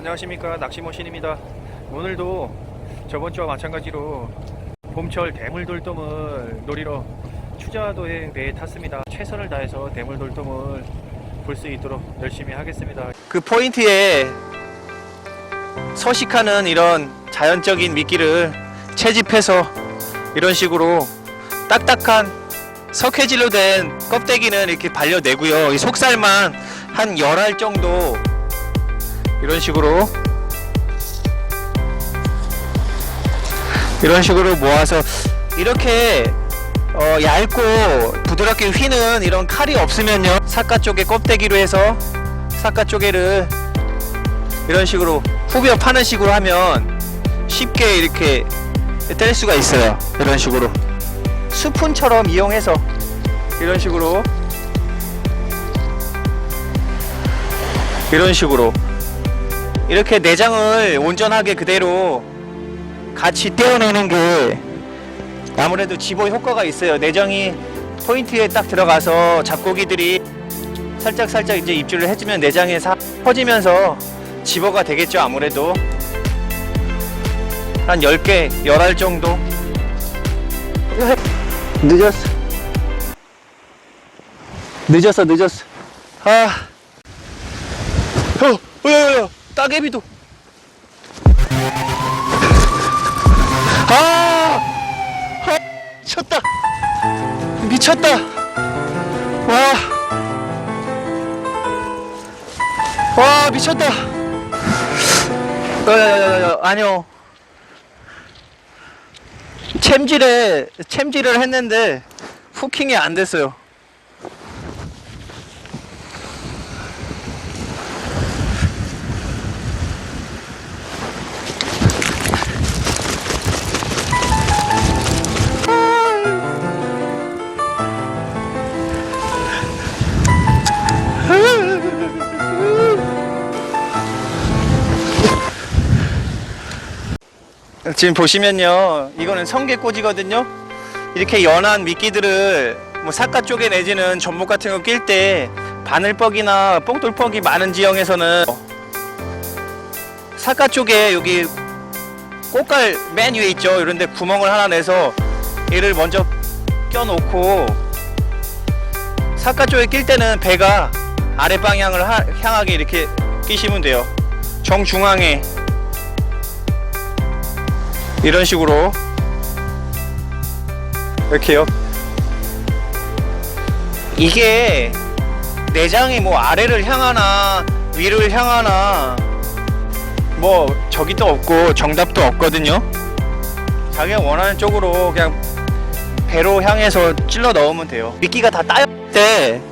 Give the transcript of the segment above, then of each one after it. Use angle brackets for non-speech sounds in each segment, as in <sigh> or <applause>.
안녕하십니까. 낚시머신입니다. 오늘도 저번 주와 마찬가지로 봄철 대물돌돔을 노리러 추자도행 배에 탔습니다. 최선을 다해서 대물돌돔을 볼 수 있도록 열심히 하겠습니다. 그 포인트에 서식하는 이런 자연적인 미끼를 채집해서 이런 식으로 딱딱한 석회질로 된 껍데기는 이렇게 발려내고요. 이 속살만 한 열알 정도 이런 식으로 이런 식으로 모아서 이렇게 어, 얇고 부드럽게 휘는 이런 칼이 없으면요 사카 쪽에 껍데기로 해서 사카 쪼개를 이런 식으로 후벼 파는 식으로 하면 쉽게 이렇게 뗄 수가 있어요. 이런 식으로. 스푼처럼 이용해서 이런 식으로 이런 식으로 이렇게 내장을 온전하게 그대로 같이 떼어내는 게 아무래도 집어 효과가 있어요. 내장이 포인트에 딱 들어가서 잡고기들이 살짝 살짝 이제 입질을 해주면 내장에 사 퍼지면서 집어가 되겠죠 아무래도. 한 10개 10알 정도. 늦었어. 늦었어 늦었어. 아. 어, 어, 야, 야, 따개비도. 아, 아 미쳤다. 미쳤다. 와. 와 미쳤다. 야야야야 아니요. 챔질에 챔질을 했는데 후킹이 안 됐어요 지금 보시면요 이거는 성게꼬지거든요. 이렇게 연한 미끼들을 뭐 사카 쪽에 내지는 전복 같은 거 낄 때 바늘뻑이나 뽕돌뻑이 많은 지형에서는 사카 쪽에 여기 꽃갈 맨 위에 있죠. 이런데 구멍을 하나 내서 얘를 먼저 껴놓고 사카 쪽에 낄 때는 배가 아래 방향을 하- 향하게 이렇게 끼시면 돼요. 정중앙에 이런 식으로 이렇게요. 이게 내장이 뭐 아래를 향하나 위를 향하나 뭐 저기도 없고 정답도 없거든요. 자기가 원하는 쪽으로 그냥 배로 향해서 찔러 넣으면 돼요. 미끼가 다 따였을 때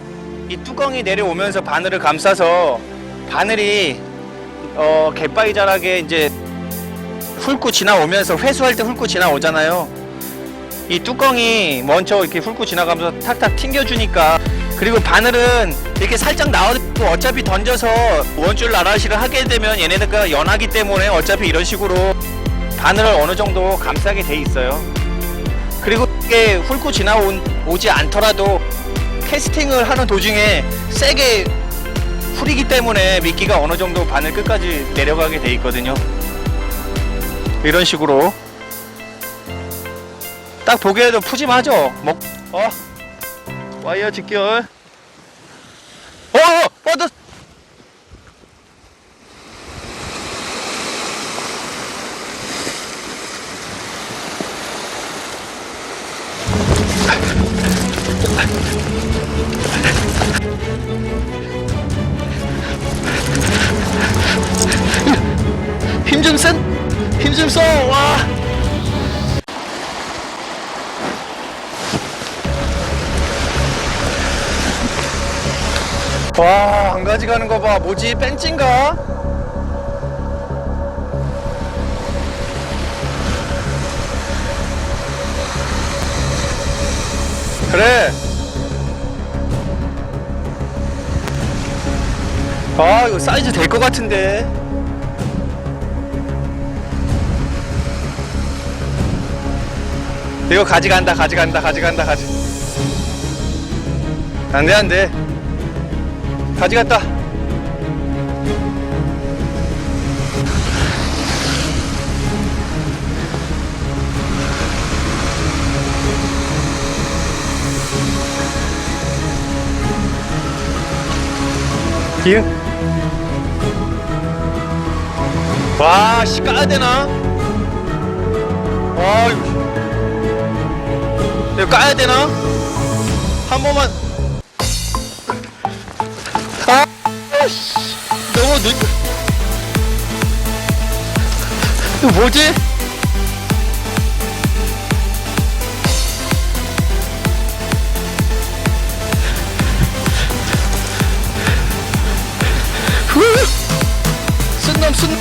이 뚜껑이 내려오면서 바늘을 감싸서 바늘이 어 갯바위 자락에 이제 훑고 지나오면서 회수할 때 훑고 지나오잖아요. 이 뚜껑이 먼저 이렇게 훑고 지나가면서 탁탁 튕겨주니까 그리고 바늘은 이렇게 살짝 나와도 어차피 던져서 원줄 나라시를 하게 되면 얘네들과 연하기 때문에 어차피 이런 식으로 바늘을 어느 정도 감싸게 돼 있어요. 그리고 이게 훑고 지나오지 않더라도 캐스팅을 하는 도중에 세게 후리기 때문에 미끼가 어느 정도 바늘 끝까지 내려가게 돼 있거든요. 이런 식으로 딱 보기에도 푸짐하죠. 먹 어. 와이어 직결. 와, 안 가져가는 거 봐. 뭐지? 벤치인가? 그래. 아, 이거 사이즈 될 것 같은데. 이거 가져간다, 가져간다, 가져간다, 가져. 안 돼, 안 돼. 가져갔다. 기응. 와, 씨 까야 되나? 와, 이거 까야 되나? 한 번만. 씨, 너무 늦. 이거 뭐지? 순놈 순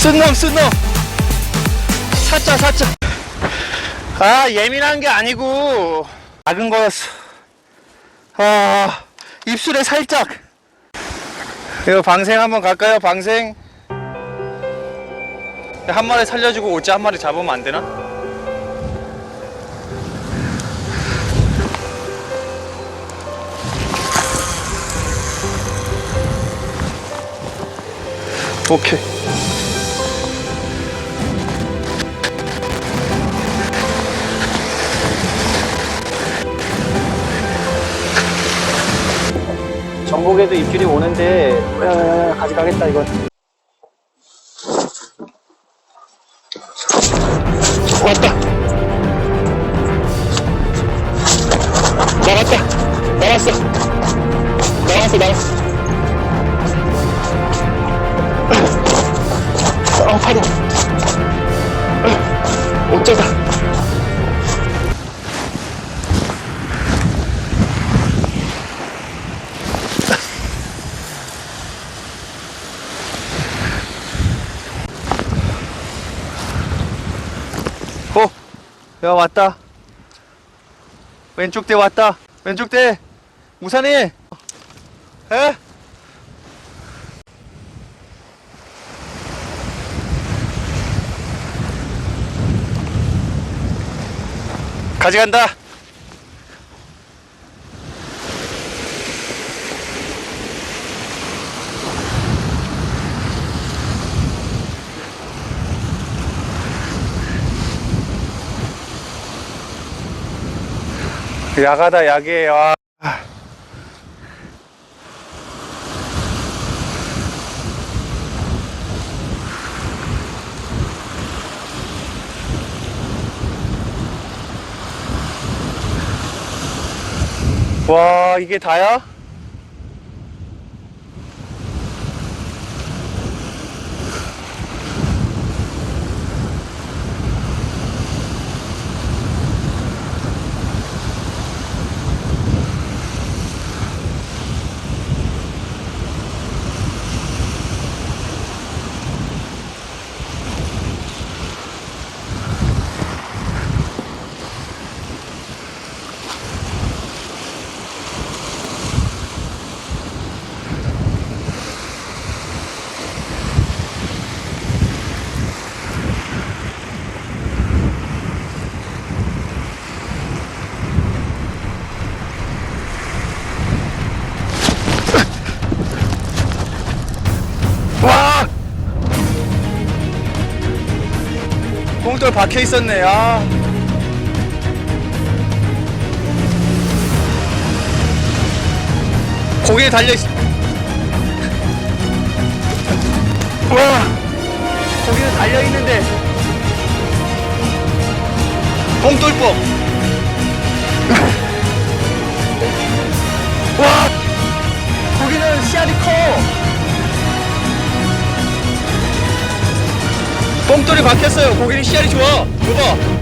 순놈 순놈 사자 사자 아 예민한 게 아니고 작은 거였어 아 입술에 살짝 이거 방생 한번 갈까요 방생 한 마리 살려주고 오지 한 마리 잡으면 안 되나? 오케이. 전국에도 입질이 오는데 야야야 가져가겠다 이건. 왔다. 야, 왔다. 왼쪽 대 왔다. 왼쪽 대. 우산이. 에? 가져간다. 야가다 야게 와. 와 이게 다야? 와! 뽕돌 박혀 있었네. 아. 고기에 달려 있. 와! 고기는 달려 있는데. 뽕돌뽕. 뽕돌이 박혔어요. 고기는 씨알이 좋아. 봐봐.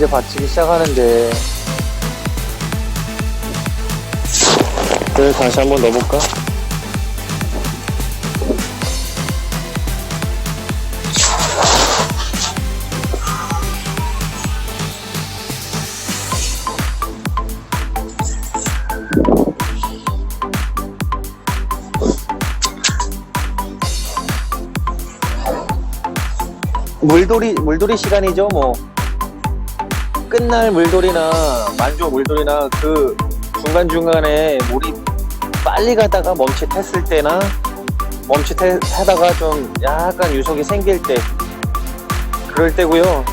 이제 받치기 시작하는데 그래 다시 한번 넣어볼까? 물돌이 물돌이 시간이죠 뭐 끝날 물돌이나 만조 물돌이나 그 중간 중간에 물이 빨리 가다가 멈칫했을 때나 멈칫하다가 좀 약간 유속이 생길 때 그럴 때고요.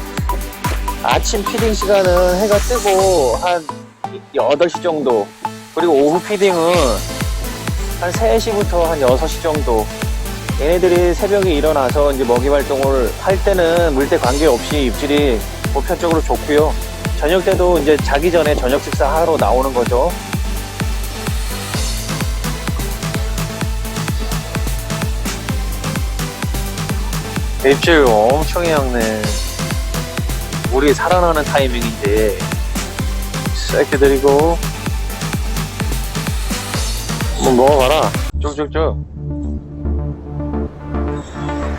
아침 피딩 시간은 해가 뜨고 한 8시 정도 그리고 오후 피딩은 한 3시부터 한 6시 정도 얘네들이 새벽에 일어나서 이제 먹이 활동을 할 때는 물때 관계없이 입질이 보편적으로 좋고요. 저녁 때도 이제 자기 전에 저녁 식사하러 나오는 거죠. 입질 엄청 해양네. 우리 살아나는 타이밍인데 세게 드리고 한번 먹어봐라. 쭉쭉쭉.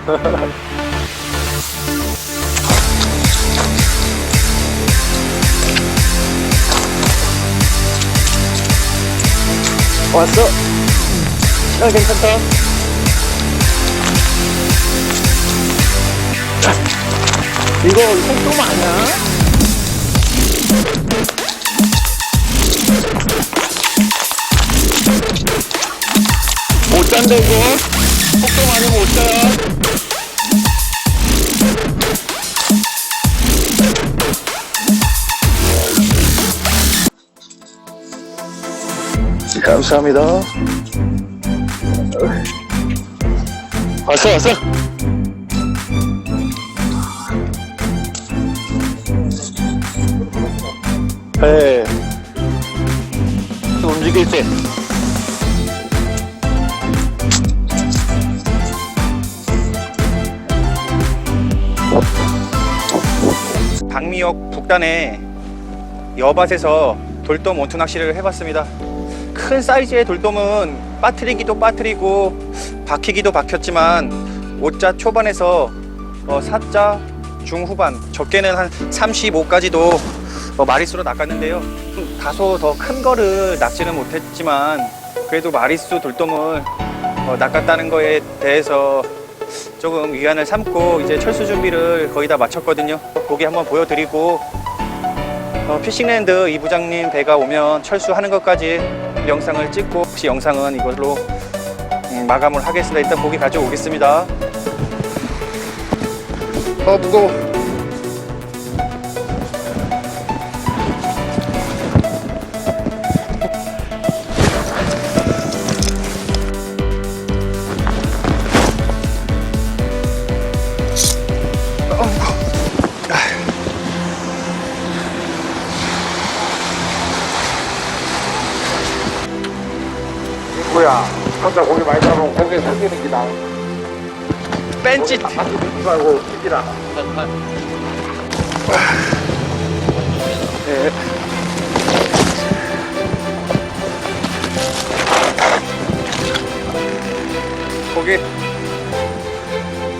<laughs> 왔어. 아, 괜찮다. 이거 속도만 아니야? 못 잔다, 이거. 속도 아니면 못 자. 감사합니다. 왔어, 왔어. 네. 또 움직일 때. 박미역 북단에 여밭에서 돌돔 원투 낚시를 해봤습니다. 큰 사이즈의 돌돔은 빠트리기도 빠트리고 박히기도 박혔지만 5자 초반에서 어, 4자 중후반 적게는 한 35까지도 어, 마리수로 낚았는데요. 다소 더 큰 거를 낚지는 못했지만 그래도 마리수 돌돔을 어, 낚았다는 거에 대해서 조금 위안을 삼고 이제 철수 준비를 거의 다 마쳤거든요. 고기 한번 보여드리고 어, 피싱랜드 이 부장님 배가 오면 철수하는 것까지 영상을 찍고 혹시 영상은 이걸로 음, 마감을 하겠습니다. 일단 고기 가져오겠습니다. 어 무거워. 고개 숙이는 기다 뺀짓. 같이 먹지 말고 네. 고기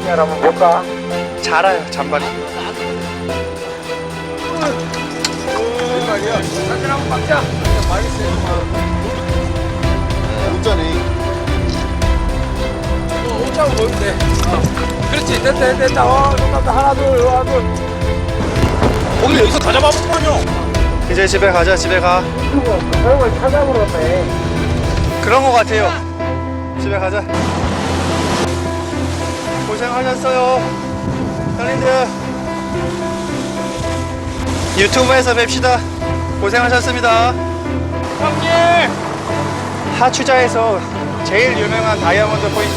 야 한번 볼까? 자라요 잔발이. 말이야 사진 한번 박자 맛있어요 운전해 어, 오차고 보이면 돼 어. 그렇지 됐다 됐다 됐다 어 좋다 하나 둘 하나 둘 고기 여기서 다 잡아먹거든요 이제 집에 가자 집에 가. 결국은 찾아버렸네 그런 거 같아요. 집에 가자. 고생하셨어요. 형님들. 유튜브에서 뵙시다. 고생하셨습니다. 형님! 하추자에서 제일 유명한 다이아몬드 포인트